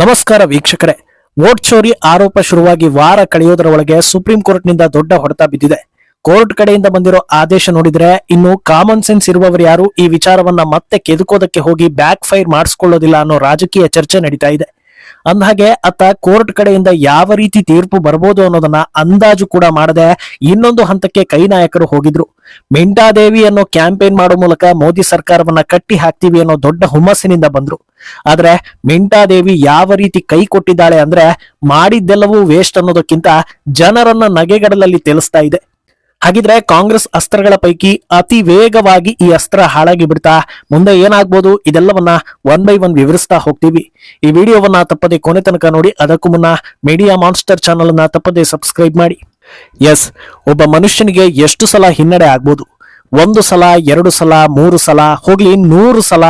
ನಮಸ್ಕಾರ ವೀಕ್ಷಕರೇ. ವೋಟ್ ಚೋರಿ ಆರೋಪ ಶುರುವಾಗಿ ವಾರ ಕಳೆಯೋದರ ಒಳಗೆ ಸುಪ್ರೀಂ ಕೋರ್ಟ್ನಿಂದ ದೊಡ್ಡ ಹೊಡೆತ ಬಿದ್ದಿದೆ. ಕೋರ್ಟ್ ಕಡೆಯಿಂದ ಬಂದಿರೋ ಆದೇಶ ನೋಡಿದ್ರೆ ಇನ್ನು ಕಾಮನ್ ಸೆನ್ಸ್ ಇರುವವರು ಯಾರು ಈ ವಿಚಾರವನ್ನ ಮತ್ತೆ ಕೆದಕೋದಕ್ಕೆ ಹೋಗಿ ಬ್ಯಾಕ್ ಫೈರ್ ಮಾಡಿಸ್ಕೊಳ್ಳೋದಿಲ್ಲ ಅನ್ನೋ ರಾಜಕೀಯ ಚರ್ಚೆ ನಡೀತಾ ಇದೆ. ಅಂದಹಾಗೆ ಆತ ಕೋರ್ಟ್ ಕಡೆಯಿಂದ ಯಾವ ರೀತಿ ತೀರ್ಪು ಬರ್ಬೋದು ಅನ್ನೋದನ್ನ ಅಂದಾಜು ಕೂಡ ಮಾಡದೆ ಇನ್ನೊಂದು ಹಂತಕ್ಕೆ ಕೈ ನಾಯಕರು ಹೋಗಿದ್ರು. ಮಿಂಟಾದೇವಿ ಅನ್ನೋ ಕ್ಯಾಂಪೇನ್ ಮಾಡೋ ಮೂಲಕ ಮೋದಿ ಸರ್ಕಾರವನ್ನ ಕಟ್ಟಿ ಹಾಕ್ತೀವಿ ಅನ್ನೋ ದೊಡ್ಡ ಹುಮ್ಮಸ್ಸಿನಿಂದ ಬಂದ್ರು. ಆದ್ರೆ ಮಿಂಟಾದೇವಿ ಯಾವ ರೀತಿ ಕೈ ಕೊಟ್ಟಿದ್ದಾಳೆ ಅಂದ್ರೆ ಮಾಡಿದ್ದೆಲ್ಲವೂ ವೇಸ್ಟ್ ಅನ್ನೋದಕ್ಕಿಂತ ಜನರನ್ನ ನಗೆಗಡಲಲ್ಲಿ ತಿಳಿಸ್ತಾ ಇದೆ. ಹಾಗಿದ್ರೆ ಕಾಂಗ್ರೆಸ್ ಅಸ್ತ್ರಗಳ ಪೈಕಿ ಅತಿ ವೇಗವಾಗಿ ಈ ಅಸ್ತ್ರ ಹಾಳಾಗಿ ಬಿಡ್ತಾ ಮುಂದೆ ಏನಾಗ್ಬೋದು ಇದೆಲ್ಲವನ್ನ ಒನ್ ಬೈ ಒನ್ ವಿವರಿಸ್ತಾ ಹೋಗ್ತೀವಿ. ಈ ವಿಡಿಯೋವನ್ನ ತಪ್ಪದೆ ಕೊನೆ ತನಕ ನೋಡಿ, ಅದಕ್ಕೂ ಮುನ್ನ ಮೀಡಿಯಾ ಮಾನ್ಸ್ಟರ್ ಚಾನಲ್ ಅನ್ನ ತಪ್ಪದೆ ಸಬ್ಸ್ಕ್ರೈಬ್ ಮಾಡಿ. ಎಸ್ ಒಬ್ಬ ಮನುಷ್ಯನಿಗೆ ಎಷ್ಟು ಸಲ ಹಿನ್ನಡೆ ಆಗ್ಬೋದು? ಒಂದು ಸಲ, ಎರಡು ಸಲ, ಮೂರು ಸಲ, ಹೋಗ್ಲಿ, ನೂರು ಸಲ,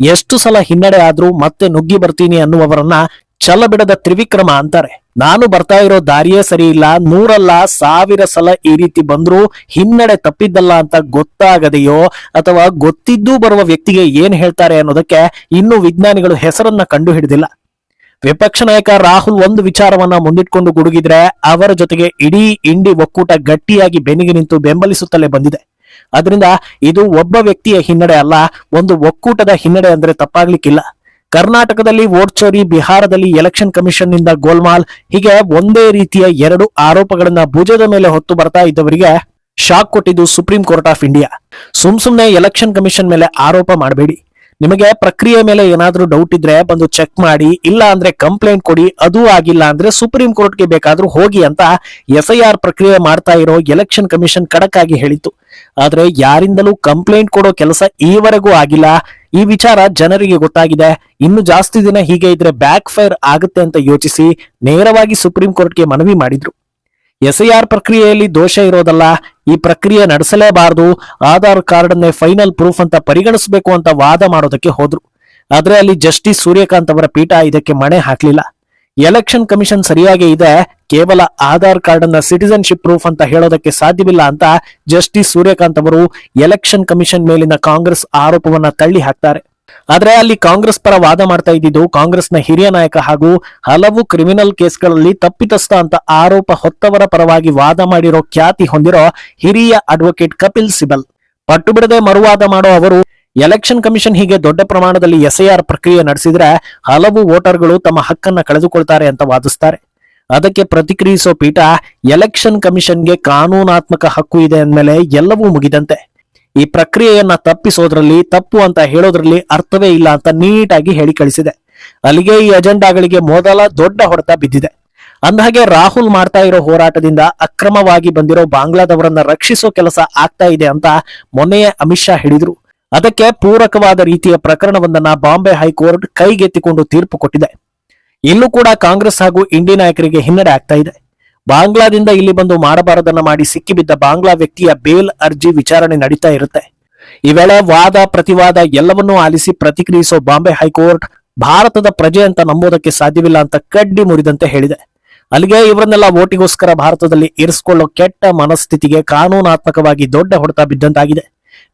ಎಷ್ಟು ಸಲ ಹಿನ್ನಡೆ ಆದ್ರೂ ಮತ್ತೆ ನುಗ್ಗಿ ಬರ್ತೀನಿ ಅನ್ನುವವರನ್ನ ಛಲ ಬಿಡದ ತ್ರಿವಿಕ್ರಮ ಅಂತಾರೆ. ನಾನು ಬರ್ತಾ ಇರೋ ದಾರಿಯೇ ಸರಿ ಇಲ್ಲ. ನೂರಲ್ಲ ಸಾವಿರ ಸಲ ಈ ರೀತಿ ಬಂದ್ರು ಹಿನ್ನಡೆ ತಪ್ಪಿದ್ದಲ್ಲ ಅಂತ ಗೊತ್ತಾಗದೆಯೋ ಅಥವಾ ಗೊತ್ತಿದ್ದೂ ಬರುವ ವ್ಯಕ್ತಿಗೆ ಏನ್ ಹೇಳ್ತಾರೆ ಅನ್ನೋದಕ್ಕೆ ಇನ್ನು ವಿಜ್ಞಾನಿಗಳು ಹೆಸರನ್ನ ಕಂಡು ಹಿಡಿದಿಲ್ಲ ವಿಪಕ್ಷ ನಾಯಕ ರಾಹುಲ್ ಒಂದು ವಿಚಾರವನ್ನ ಮುಂದಿಟ್ಕೊಂಡು ಗುಡುಗಿದ್ರೆ ಅವರ ಜೊತೆಗೆ ಇಡೀ ಇಂಡಿ ಒಕ್ಕೂಟ ಗಟ್ಟಿಯಾಗಿ ಬೆನ್ನಿಗೆ ನಿಂತು ಬೆಂಬಲಿಸುತ್ತಲೇ ಬಂದಿದೆ. ಅದರಿಂದ ಇದು ಒಬ್ಬ ವ್ಯಕ್ತಿಯ ಹಿನ್ನಡೆ ಅಲ್ಲ, ಒಂದು ಒಕ್ಕೂಟದ ಹಿನ್ನಡೆ ಅಂದ್ರೆ ತಪ್ಪಾಗ್ಲಿಕ್ಕಿಲ್ಲ. ಕರ್ನಾಟಕದಲ್ಲಿ ವೋಟ್ ಚೋರಿ, ಬಿಹಾರದಲ್ಲಿ ಎಲೆಕ್ಷನ್ ಕಮಿಷನ್ನಿಂದ ಗೋಲ್ಮಾಲ್. ಹೀಗೆ ಒಂದೇ ರೀತಿಯ ಎರಡು ಆರೋಪಗಳನ್ನ ಭುಜದ ಮೇಲೆ ಹೊತ್ತು ಬರ್ತಾ ಇದ್ದವರಿಗೆ ಶಾಕ್ ಕೊಟ್ಟಿದ್ದು ಸುಪ್ರೀಂ ಕೋರ್ಟ್ ಆಫ್ ಇಂಡಿಯಾ. ಸುಮ್ ಸುಮ್ನೆ ಎಲೆಕ್ಷನ್ ಕಮಿಷನ್ ಮೇಲೆ ಆರೋಪ ಮಾಡಬೇಡಿ. ನಿಮಗೆ ಪ್ರಕ್ರಿಯೆ ಮೇಲೆ ಏನಾದ್ರೂ ಡೌಟ್ ಇದ್ರೆ ಬಂದು ಚೆಕ್ ಮಾಡಿ, ಇಲ್ಲ ಅಂದ್ರೆ ಕಂಪ್ಲೇಂಟ್ ಕೊಡಿ, ಅದು ಆಗಿಲ್ಲ ಅಂದ್ರೆ ಸುಪ್ರೀಂ ಕೋರ್ಟ್ಗೆ ಬೇಕಾದ್ರೂ ಹೋಗಿ ಅಂತ ಎಫ್ಐಆರ್ ಪ್ರಕ್ರಿಯೆ ಮಾಡ್ತಾ ಇರೋ ಎಲೆಕ್ಷನ್ ಕಮಿಷನ್ ಖಡಕ್ ಆಗಿ ಹೇಳಿತ್ತು. ಆದ್ರೆ ಯಾರಿಂದಲೂ ಕಂಪ್ಲೇಂಟ್ ಕೊಡೋ ಕೆಲಸ ಈವರೆಗೂ ಆಗಿಲ್ಲ. ಈ ವಿಚಾರ ಜನರಿಗೆ ಗೊತ್ತಾಗಿದೆ. ಇನ್ನು ಜಾಸ್ತಿ ದಿನ ಹೀಗೆ ಇದ್ರೆ ಬ್ಯಾಕ್ ಫೈರ್ ಆಗುತ್ತೆ ಅಂತ ಯೋಚಿಸಿ ನೇರವಾಗಿ ಸುಪ್ರೀಂ ಕೋರ್ಟ್ಗೆ ಮನವಿ ಮಾಡಿದ್ರು. ಎಸ್ಐಆರ್ ಪ್ರಕ್ರಿಯೆಯಲ್ಲಿ ದೋಷ ಇರೋದಲ್ಲ, ಈ ಪ್ರಕ್ರಿಯೆ ನಡೆಸಲೇಬಾರದು, ಆಧಾರ್ ಕಾರ್ಡ್ ಅನ್ನೇ ಫೈನಲ್ ಪ್ರೂಫ್ ಅಂತ ಪರಿಗಣಿಸಬೇಕು ಅಂತ ವಾದ ಮಾಡೋದಕ್ಕೆ ಹೋದ್ರು. ಆದ್ರೆ ಅಲ್ಲಿ ಜಸ್ಟಿಸ್ ಸೂರ್ಯಕಾಂತ್ ಅವರ ಪೀಠ ಇದಕ್ಕೆ ಮಣೆ ಹಾಕ್ಲಿಲ್ಲ. ಎಲೆಕ್ಷನ್ ಕಮಿಷನ್ ಸರಿಯಾಗಿ ಇದೆ, ಕೇವಲ ಆಧಾರ್ ಕಾರ್ಡ್ ಅನ್ನ ಸಿಟಿಸನ್ಶಿಪ್ ಪ್ರೂಫ್ ಅಂತ ಹೇಳೋದಕ್ಕೆ ಸಾಧ್ಯವಿಲ್ಲ ಅಂತ ಜಸ್ಟಿಸ್ ಸೂರ್ಯಕಾಂತ್ ಅವರು ಎಲೆಕ್ಷನ್ ಕಮಿಷನ್ ಮೇಲಿನ ಕಾಂಗ್ರೆಸ್ ಆರೋಪವನ್ನ ತಳ್ಳಿ ಹಾಕ್ತಾರೆ. ಆದ್ರೆ ಅಲ್ಲಿ ಕಾಂಗ್ರೆಸ್ ಪರ ವಾದ ಮಾಡ್ತಾ ಇದ್ದಿದ್ದು ಕಾಂಗ್ರೆಸ್ನ ಹಿರಿಯ ನಾಯಕ ಹಾಗೂ ಹಲವು ಕ್ರಿಮಿನಲ್ ಕೇಸ್ಗಳಲ್ಲಿ ತಪ್ಪಿತಸ್ಥ ಅಂತ ಆರೋಪ ಹೊತ್ತವರ ಪರವಾಗಿ ವಾದ ಮಾಡಿರೋ ಖ್ಯಾತಿ ಹೊಂದಿರೋ ಹಿರಿಯ ಅಡ್ವೊಕೇಟ್ ಕಪಿಲ್ ಸಿಬಲ್. ಪಟ್ಟು ಬಿಡದೆ ಮರುವಾದ ಮಾಡೋ ಅವರು ಎಲೆಕ್ಷನ್ ಕಮಿಷನ್ ಹೀಗೆ ದೊಡ್ಡ ಪ್ರಮಾಣದಲ್ಲಿ ಎಸ್ಐಆರ್ ಪ್ರಕ್ರಿಯೆ ನಡೆಸಿದ್ರೆ ಹಲವು ವೋಟರ್ಗಳು ತಮ್ಮ ಹಕ್ಕನ್ನ ಕಳೆದುಕೊಳ್ತಾರೆ ಅಂತ ವಾದಿಸ್ತಾರೆ. ಅದಕ್ಕೆ ಪ್ರತಿಕ್ರಿಯಿಸೋ ಪೀಠ ಎಲೆಕ್ಷನ್ ಕಮಿಷನ್ಗೆ ಕಾನೂನಾತ್ಮಕ ಹಕ್ಕು ಇದೆ ಅಂದಮೇಲೆ ಎಲ್ಲವೂ ಮುಗಿದಂತೆ. ಈ ಪ್ರಕ್ರಿಯೆಯನ್ನ ತಪ್ಪಿಸೋದ್ರಲ್ಲಿ, ತಪ್ಪು ಅಂತ ಹೇಳೋದ್ರಲ್ಲಿ ಅರ್ಥವೇ ಇಲ್ಲ ಅಂತ ನೀಟಾಗಿ ಹೇಳಿ ಕಳಿಸಿದೆ. ಅಲ್ಲಿಗೆ ಈ ಅಜೆಂಡಾಗಳಿಗೆ ಮೊದಲ ದೊಡ್ಡ ಹೊಡೆತ ಬಿದ್ದಿದೆ. ಅಂದಹಾಗೆ ರಾಹುಲ್ ಮಾಡ್ತಾ ಇರೋ ಹೋರಾಟದಿಂದ ಅಕ್ರಮವಾಗಿ ಬಂದಿರೋ ಬಾಂಗ್ಲಾದವರನ್ನ ರಕ್ಷಿಸೋ ಕೆಲಸ ಆಗ್ತಾ ಇದೆ ಅಂತ ಮೊನ್ನೆಯೇ ಅಮಿತ್ ಶಾ ಹೇಳಿದ್ರು. ಅದಕ್ಕೆ ಪೂರಕವಾದ ರೀತಿಯ ಪ್ರಕರಣವೊಂದನ್ನ ಬಾಂಬೆ ಹೈಕೋರ್ಟ್ ಕೈಗೆತ್ತಿಕೊಂಡು ತೀರ್ಪು ಕೊಟ್ಟಿದೆ. ಇಲ್ಲೂ ಕೂಡ ಕಾಂಗ್ರೆಸ್ ಹಾಗೂ ಇಂಡಿ ನಾಯಕರಿಗೆ ಹಿನ್ನಡೆ ಆಗ್ತಾ ಇದೆ. ಬಾಂಗ್ಲಾದಿಂದ ಇಲ್ಲಿ ಬಂದು ಮಾಡಬಾರದನ್ನ ಮಾಡಿ ಸಿಕ್ಕಿಬಿದ್ದ ಬಾಂಗ್ಲಾ ವ್ಯಕ್ತಿಯ ಬೇಲ್ ಅರ್ಜಿ ವಿಚಾರಣೆ ನಡೀತಾ ಇರುತ್ತೆ. ಈ ವೇಳೆ ವಾದ, ಪ್ರತಿವಾದ ಎಲ್ಲವನ್ನೂ ಆಲಿಸಿ ಪ್ರತಿಕ್ರಿಯಿಸೋ ಬಾಂಬೆ ಹೈಕೋರ್ಟ್, ಭಾರತದ ಪ್ರಜೆ ಅಂತ ನಂಬೋದಕ್ಕೆ ಸಾಧ್ಯವಿಲ್ಲ ಅಂತ ಕಡ್ಡಿ ಮುರಿದಂತೆ ಹೇಳಿದೆ. ಅಲ್ಲಿಗೆ ಇವರನ್ನೆಲ್ಲ ಓಟಿಗೋಸ್ಕರ ಭಾರತದಲ್ಲಿ ಇರಿಸಿಕೊಳ್ಳೋ ಕೆಟ್ಟ ಮನಸ್ಥಿತಿಗೆ ಕಾನೂನಾತ್ಮಕವಾಗಿ ದೊಡ್ಡ ಹೊಡೆತ ಬಿದ್ದಂತಾಗಿದೆ.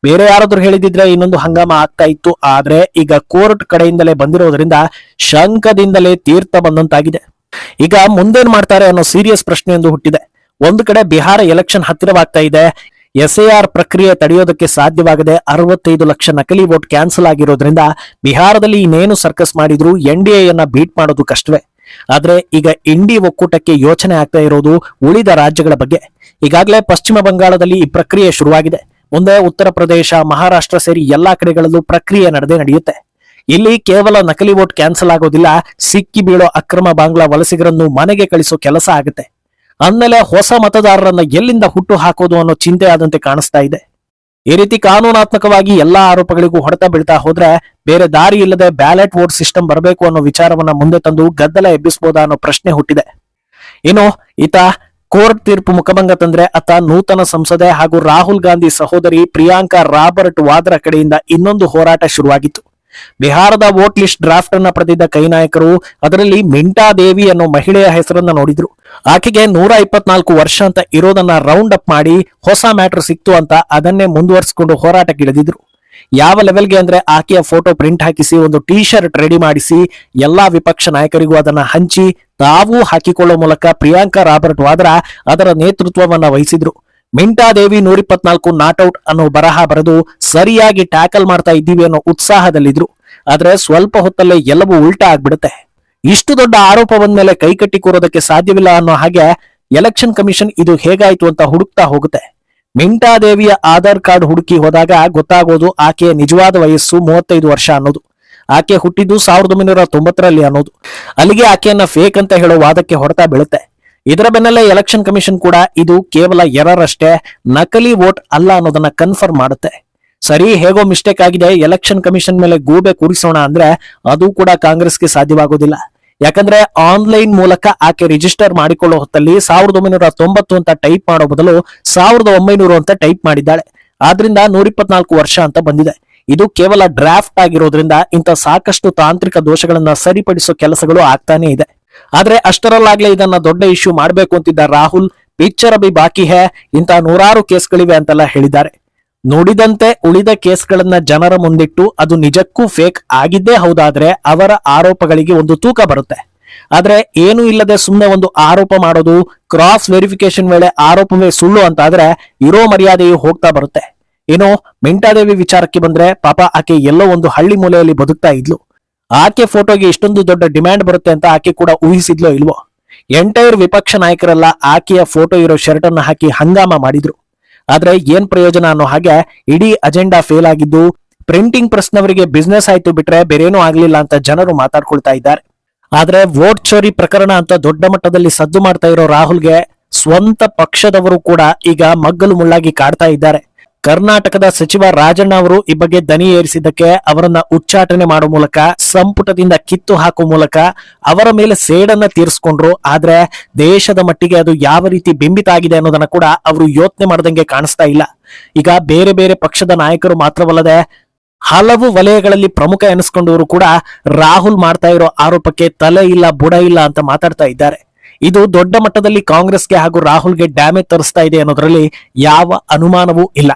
ಬೇರೆ ಯಾರಾದ್ರೂ ಹೇಳಿದಿದ್ರೆ ಇನ್ನೊಂದು ಹಂಗಾಮ ಆಗ್ತಾ ಇತ್ತು. ಆದ್ರೆ ಈಗ ಕೋರ್ಟ್ ಕಡೆಯಿಂದಲೇ ಬಂದಿರೋದ್ರಿಂದ ಶಂಕದಿಂದಲೇ ತೀರ್ಥ ಬಂದಂತಾಗಿದೆ. ಈಗ ಮುಂದೇನ್ ಮಾಡ್ತಾರೆ ಅನ್ನೋ ಸೀರಿಯಸ್ ಪ್ರಶ್ನೆಯೊಂದು ಹುಟ್ಟಿದೆ. ಒಂದು ಕಡೆ ಬಿಹಾರ ಎಲೆಕ್ಷನ್ ಹತ್ತಿರವಾಗ್ತಾ ಇದೆ. ಎಸ್ಎಆರ್ ಪ್ರಕ್ರಿಯೆ ತಡೆಯೋದಕ್ಕೆ ಸಾಧ್ಯವಾಗದೆ ಅರವತ್ತೈದು ಲಕ್ಷ ನಕಲಿ ವೋಟ್ ಕ್ಯಾನ್ಸಲ್ ಆಗಿರೋದ್ರಿಂದ ಬಿಹಾರದಲ್ಲಿ ಇನ್ನೇನು ಸರ್ಕಸ್ ಮಾಡಿದ್ರು ಎನ್ ಡಿ ಎನ್ನ ಬೀಟ್ ಮಾಡೋದು ಕಷ್ಟವೇ. ಆದ್ರೆ ಈಗ ಇಂಡಿ ಒಕ್ಕೂಟಕ್ಕೆ ಯೋಚನೆ ಆಗ್ತಾ ಇರೋದು ಉಳಿದ ರಾಜ್ಯಗಳ ಬಗ್ಗೆ. ಈಗಾಗಲೇ ಪಶ್ಚಿಮ ಬಂಗಾಳದಲ್ಲಿ ಈ ಪ್ರಕ್ರಿಯೆ ಶುರುವಾಗಿದೆ. ಮುಂದೆ ಉತ್ತರ ಪ್ರದೇಶ, ಮಹಾರಾಷ್ಟ್ರ ಸೇರಿ ಎಲ್ಲಾ ಕಡೆಗಳಲ್ಲೂ ಪ್ರಕ್ರಿಯೆ ನಡೆದೇ ನಡೆಯುತ್ತೆ. ಇಲ್ಲಿ ಕೇವಲ ನಕಲಿ ವೋಟ್ ಕ್ಯಾನ್ಸಲ್ ಆಗೋದಿಲ್ಲ, ಸಿಕ್ಕಿ ಬೀಳೋ ಅಕ್ರಮ ಬಾಂಗ್ಲಾ ವಲಸಿಗರನ್ನು ಮನೆಗೆ ಕಳಿಸೋ ಕೆಲಸ ಆಗುತ್ತೆ. ಅಂದಮೇಲೆ ಹೊಸ ಮತದಾರರನ್ನ ಎಲ್ಲಿಂದ ಹುಟ್ಟು ಹಾಕೋದು ಅನ್ನೋ ಚಿಂತೆ ಆದಂತೆ ಕಾಣಿಸ್ತಾ ಇದೆ. ಈ ರೀತಿ ಕಾನೂನಾತ್ಮಕವಾಗಿ ಎಲ್ಲಾ ಆರೋಪಗಳಿಗೂ ಹೊಡೆತ ಬೀಳ್ತಾ ಹೋದ್ರೆ ಬೇರೆ ದಾರಿ ಇಲ್ಲದೆ ಬ್ಯಾಲೆಟ್ ವೋಟ್ ಸಿಸ್ಟಮ್ ಬರಬೇಕು ಅನ್ನೋ ವಿಚಾರವನ್ನ ಮುಂದೆ ತಂದು ಗದ್ದಲ ಎಬ್ಬಿಸಬಹುದಾ ಅನ್ನೋ ಪ್ರಶ್ನೆ ಹುಟ್ಟಿದೆ. ಇನ್ನು ಈತ ಕೋರ್ಟ್ ತೀರ್ಪು ಮುಖಭಂಗ ತಂದ್ರೆ ಆತ ನೂತನ ಸಂಸದೆ ಹಾಗೂ ರಾಹುಲ್ ಗಾಂಧಿ ಸಹೋದರಿ ಪ್ರಿಯಾಂಕಾ ರಾಬರ್ಟ್ ವಾದ್ರಾ ಕಡೆಯಿಂದ ಇನ್ನೊಂದು ಹೋರಾಟ ಶುರುವಾಗಿತ್ತು. ಬಿಹಾರದ ವೋಟ್ ಲಿಸ್ಟ್ ಡ್ರಾಫ್ಟ್ ಅನ್ನ ಪಡೆದಿದ್ದ ಕೈ ನಾಯಕರು ಅದರಲ್ಲಿ ಮಿಂಟಾ ದೇವಿ ಅನ್ನೋ ಮಹಿಳೆಯ ಹೆಸರನ್ನ ನೋಡಿದ್ರು. ಆಕೆಗೆ ನೂರ ಇಪ್ಪತ್ನಾಲ್ಕು ವರ್ಷ ಅಂತ ಇರೋದನ್ನ ರೌಂಡ್ ಅಪ್ ಮಾಡಿ ಹೊಸ ಮ್ಯಾಟರ್ ಸಿಕ್ತು ಅಂತ ಅದನ್ನೇ ಮುಂದುವರಿಸಿಕೊಂಡು ಹೋರಾಟಕ್ಕಿಳಿದಿದ್ರು. ಯಾವ ಲೆವೆಲ್ಗೆ ಅಂದ್ರೆ ಆಕೆಯ ಫೋಟೋ ಪ್ರಿಂಟ್ ಹಾಕಿಸಿ, ಒಂದು ಟೀ ಶರ್ಟ್ ರೆಡಿ ಮಾಡಿಸಿ, ಎಲ್ಲಾ ವಿಪಕ್ಷ ನಾಯಕರಿಗೂ ಅದನ್ನ ಹಂಚಿ, ತಾವೂ ಹಾಕಿಕೊಳ್ಳುವ ಮೂಲಕ ಪ್ರಿಯಾಂಕಾ, ರಾಬರ್ಟ್ ವಾದ್ರಾ ಅದರ ನೇತೃತ್ವವನ್ನ ವಹಿಸಿದ್ರು. ಮಿಂಟಾ ದೇವಿ ನೂರಿಪ್ಪತ್ನಾಲ್ಕು ನಾಟ್ಔಟ್ ಅನ್ನೋ ಬರಹ ಬರೆದು ಸರಿಯಾಗಿ ಟ್ಯಾಕಲ್ ಮಾಡ್ತಾ ಇದ್ದೀವಿ ಅನ್ನೋ ಉತ್ಸಾಹದಲ್ಲಿದ್ರು. ಆದ್ರೆ ಸ್ವಲ್ಪ ಹೊತ್ತಲ್ಲೇ ಎಲ್ಲವೂ ಉಲ್ಟಾ ಆಗ್ಬಿಡುತ್ತೆ. ಇಷ್ಟು ದೊಡ್ಡ ಆರೋಪ ಬಂದ್ಮೇಲೆ ಕೈಕಟ್ಟಿ ಕೂರೋದಕ್ಕೆ ಸಾಧ್ಯವಿಲ್ಲ ಅನ್ನೋ ಹಾಗೆ ಎಲೆಕ್ಷನ್ ಕಮಿಷನ್ ಇದು ಹೇಗಾಯ್ತು ಅಂತ ಹುಡುಕ್ತಾ ಹೋಗುತ್ತೆ. ಮಿಂಟಾ ದೇವಿಯ ಆಧಾರ್ ಕಾರ್ಡ್ ಹುಡುಕಿ ಹೋದಾಗ ಗೊತ್ತಾಗೋದು ಆಕೆಯ ನಿಜವಾದ ವಯಸ್ಸು ಮೂವತ್ತೈದು ವರ್ಷ ಅನ್ನೋದು. ಆಕೆ ಹುಟ್ಟಿದ್ದು ಸಾವಿರದ ಒಂಬೈನೂರ ತೊಂಬತ್ತರಲ್ಲಿ ಅನ್ನೋದು. ಅಲ್ಲಿಗೆ ಆಕೆಯನ್ನ ಫೇಕ್ ಅಂತ ಹೇಳೋ ವಾದಕ್ಕೆ ಹೊಡೆತ ಬೀಳುತ್ತೆ. ಇದರ ಬೆನ್ನಲ್ಲೇ ಎಲೆಕ್ಷನ್ ಕಮಿಷನ್ ಕೂಡ ಇದು ಕೇವಲ ಎರರ್ ಅಷ್ಟೇ ನಕಲಿ ವೋಟ್ ಅಲ್ಲ ಅನ್ನೋದನ್ನ ಕನ್ಫರ್ಮ್ ಮಾಡುತ್ತೆ. ಸರಿ, ಹೇಗೋ ಮಿಸ್ಟೇಕ್ ಆಗಿದೆ ಎಲೆಕ್ಷನ್ ಕಮಿಷನ್ ಮೇಲೆ ಗೂಬೆ ಕೂರಿಸೋಣ ಅಂದ್ರೆ ಅದು ಕೂಡ ಕಾಂಗ್ರೆಸ್ಗೆ ಸಾಧ್ಯವಾಗೋದಿಲ್ಲ. ಯಾಕಂದ್ರೆ ಆನ್ಲೈನ್ ಮೂಲಕ ಆಕೆ ರಿಜಿಸ್ಟರ್ ಮಾಡಿಕೊಳ್ಳೋ ಹೊತ್ತಲ್ಲಿ ಸಾವಿರದ ಒಂಬೈನೂರ ತೊಂಬತ್ತು ಅಂತ ಟೈಪ್ ಮಾಡೋ ಬದಲು ಸಾವಿರದ ಒಂಬೈನೂರು ಅಂತ ಟೈಪ್ ಮಾಡಿದ್ದಾಳೆ. ಆದ್ರಿಂದ ನೂರಿಪ್ಪತ್ನಾಲ್ಕು ವರ್ಷ ಅಂತ ಬಂದಿದೆ. ಇದು ಕೇವಲ ಡ್ರಾಫ್ಟ್ ಆಗಿರೋದ್ರಿಂದ ಇಂಥ ಸಾಕಷ್ಟು ತಾಂತ್ರಿಕ ದೋಷಗಳನ್ನ ಸರಿಪಡಿಸೋ ಕೆಲಸಗಳು ಆಗ್ತಾನೆ ಇದೆ. ಆದ್ರೆ ಅಷ್ಟರಲ್ಲಾಗ್ಲೇ ಇದನ್ನ ದೊಡ್ಡ ಇಶ್ಯೂ ಮಾಡಬೇಕು ಅಂತಿದ್ದ ರಾಹುಲ್ ಪಿಕ್ಚರ್ ಅಭಿ ಬಾಕಿ ಹೇ ಇಂತ ನೂರಾರು ಕೇಸ್ಗಳಿವೆ ಅಂತೆಲ್ಲ ಹೇಳಿದ್ದಾರೆ. ನುಡಿದಂತೆ ಉಳಿದ ಕೇಸ್ಗಳನ್ನ ಜನರ ಮುಂದಿಟ್ಟು ಅದು ನಿಜಕ್ಕೂ ಫೇಕ್ ಆಗಿದ್ದೇ ಹೌದಾದ್ರೆ ಅವರ ಆರೋಪಗಳಿಗೆ ಒಂದು ತೂಕ ಬರುತ್ತೆ. ಆದ್ರೆ ಏನು ಇಲ್ಲದೆ ಸುಮ್ಮನೆ ಒಂದು ಆರೋಪ ಮಾಡೋದು ಕ್ರಾಸ್ ವೆರಿಫಿಕೇಶನ್ ವೇಳೆ ಆರೋಪವೇ ಸುಳ್ಳು ಅಂತ ಆದ್ರೆ ಇರೋ ಮರ್ಯಾದೆಯು ಹೋಗ್ತಾ ಬರುತ್ತೆ. ಏನೋ ಮಿಂಟಾದೇವಿ ವಿಚಾರಕ್ಕೆ ಬಂದ್ರೆ ಪಾಪ ಆಕೆ ಎಲ್ಲೋ ಒಂದು ಹಳ್ಳಿ ಮೂಲೆಯಲ್ಲಿ ಬದುಕ್ತಾ ಇದ್ಲು. ಆಕೆ ಫೋಟೋಗೆ ಇಷ್ಟೊಂದು ದೊಡ್ಡ ಡಿಮ್ಯಾಂಡ್ ಬರುತ್ತೆ ಅಂತ ಆಕೆ ಕೂಡ ಊಹಿಸಿದ್ಲೋ ಇಲ್ವೋ? ಎಂಟೈರ್ ವಿಪಕ್ಷ ನಾಯಕರೆಲ್ಲ ಆಕೆಯ ಫೋಟೋ ಇರೋ ಶರ್ಟ್ ಅನ್ನು ಹಾಕಿ ಹಂಗಾಮ ಮಾಡಿದ್ರು. ಆದ್ರೆ ಏನ್ ಪ್ರಯೋಜನ ಅನ್ನೋ ಹಾಗೆ ಇಡೀ ಅಜೆಂಡಾ ಫೇಲ್ ಆಗಿದ್ದು ಪ್ರಿಂಟಿಂಗ್ ಪ್ರೆಸ್ನವರಿಗೆ ಬಿಸ್ನೆಸ್ ಆಯ್ತು ಬಿಟ್ರೆ ಬೇರೇನೂ ಆಗ್ಲಿಲ್ಲ ಅಂತ ಜನರು ಮಾತಾಡ್ಕೊಳ್ತಾ ಇದ್ದಾರೆ. ಆದ್ರೆ ವೋಟ್ ಚೋರಿ ಪ್ರಕರಣ ಅಂತ ದೊಡ್ಡ ಮಟ್ಟದಲ್ಲಿ ಸದ್ದು ಮಾಡ್ತಾ ಇರೋ ರಾಹುಲ್ಗೆ ಸ್ವಂತ ಪಕ್ಷದವರು ಕೂಡ ಈಗ ಮಗ್ಗಲು ಮುಳ್ಳಾಗಿ ಕಾಡ್ತಾ ಇದ್ದಾರೆ. ಕರ್ನಾಟಕದ ಸಚಿವ ರಾಜಣ್ಣ ಅವರು ಈ ಬಗ್ಗೆ ದನಿ ಏರಿಸಿದ್ದಕ್ಕೆ ಅವರನ್ನ ಉಚ್ಚಾಟನೆ ಮಾಡುವ ಮೂಲಕ, ಸಂಪುಟದಿಂದ ಕಿತ್ತು ಹಾಕುವ ಮೂಲಕ ಅವರ ಮೇಲೆ ಸೇಡನ್ನ ತೀರಿಸಿಕೊಂಡ್ರು. ಆದ್ರೆ ದೇಶದ ಮಟ್ಟಿಗೆ ಅದು ಯಾವ ರೀತಿ ಬಿಂಬಿತ ಆಗಿದೆ ಅನ್ನೋದನ್ನ ಕೂಡ ಅವರು ಯೋಚನೆ ಮಾಡದಂಗೆ ಕಾಣಿಸ್ತಾ ಇಲ್ಲ. ಈಗ ಬೇರೆ ಬೇರೆ ಪಕ್ಷದ ನಾಯಕರು ಮಾತ್ರವಲ್ಲದೆ ಹಲವು ವಲಯಗಳಲ್ಲಿ ಪ್ರಮುಖ ಎನಿಸ್ಕೊಂಡವರು ಕೂಡ ರಾಹುಲ್ ಮಾಡ್ತಾ ಇರೋ ಆರೋಪಕ್ಕೆ ತಲೆ ಇಲ್ಲ, ಬುಡ ಇಲ್ಲ ಅಂತ ಮಾತಾಡ್ತಾ ಇದ್ದಾರೆ. ಇದು ದೊಡ್ಡ ಮಟ್ಟದಲ್ಲಿ ಕಾಂಗ್ರೆಸ್ಗೆ ಹಾಗೂ ರಾಹುಲ್ಗೆ ಡ್ಯಾಮೇಜ್ ತರಿಸ್ತಾ ಇದೆ ಅನ್ನೋದ್ರಲ್ಲಿ ಯಾವ ಅನುಮಾನವೂ ಇಲ್ಲ.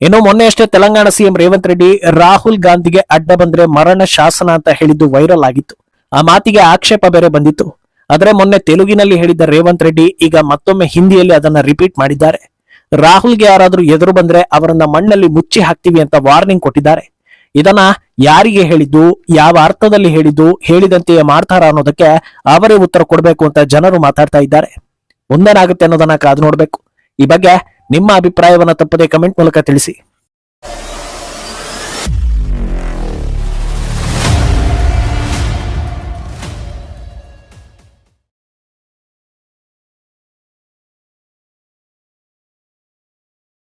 ಇನ್ನು ಮೊನ್ನೆ ಅಷ್ಟೇ ತೆಲಂಗಾಣ ಸಿಎಂ ರೇವಂತ್ ರೆಡ್ಡಿ ರಾಹುಲ್ ಗಾಂಧಿಗೆ ಅಡ್ಡ ಬಂದ್ರೆ ಮರಣ ಶಾಸನ ಅಂತ ಹೇಳಿದ್ದು ವೈರಲ್ ಆಗಿತ್ತು. ಆ ಮಾತಿಗೆ ಆಕ್ಷೇಪ ಬೇರೆ ಬಂದಿತ್ತು. ಆದ್ರೆ ಮೊನ್ನೆ ತೆಲುಗಿನಲ್ಲಿ ಹೇಳಿದ್ದ ರೇವಂತ್ ರೆಡ್ಡಿ ಈಗ ಮತ್ತೊಮ್ಮೆ ಹಿಂದಿಯಲ್ಲಿ ಅದನ್ನ ರಿಪೀಟ್ ಮಾಡಿದ್ದಾರೆ. ರಾಹುಲ್ಗೆ ಯಾರಾದರೂ ಎದುರು ಬಂದ್ರೆ ಅವರನ್ನ ಮಣ್ಣಲ್ಲಿ ಮುಚ್ಚಿ ಹಾಕ್ತೀವಿ ಅಂತ ವಾರ್ನಿಂಗ್ ಕೊಟ್ಟಿದ್ದಾರೆ. ಇದನ್ನ ಯಾರಿಗೆ ಹೇಳಿದ್ದು, ಯಾವ ಅರ್ಥದಲ್ಲಿ ಹೇಳಿದ್ದು, ಹೇಳಿದಂತೆಯೇ ಮಾಡ್ತಾರ ಅನ್ನೋದಕ್ಕೆ ಅವರೇ ಉತ್ತರ ಕೊಡಬೇಕು ಅಂತ ಜನರು ಮಾತಾಡ್ತಾ ಇದ್ದಾರೆ. ಮುಂದೇನಾಗುತ್ತೆ ಅನ್ನೋದನ್ನ ಕಾದು ನೋಡ್ಬೇಕು. ಈ ಬಗ್ಗೆ ನಿಮ್ಮ ಅಭಿಪ್ರಾಯವನ್ನ ತಪ್ಪದೆ ಕಮೆಂಟ್ ಮೂಲಕ ತಿಳಿಸಿ.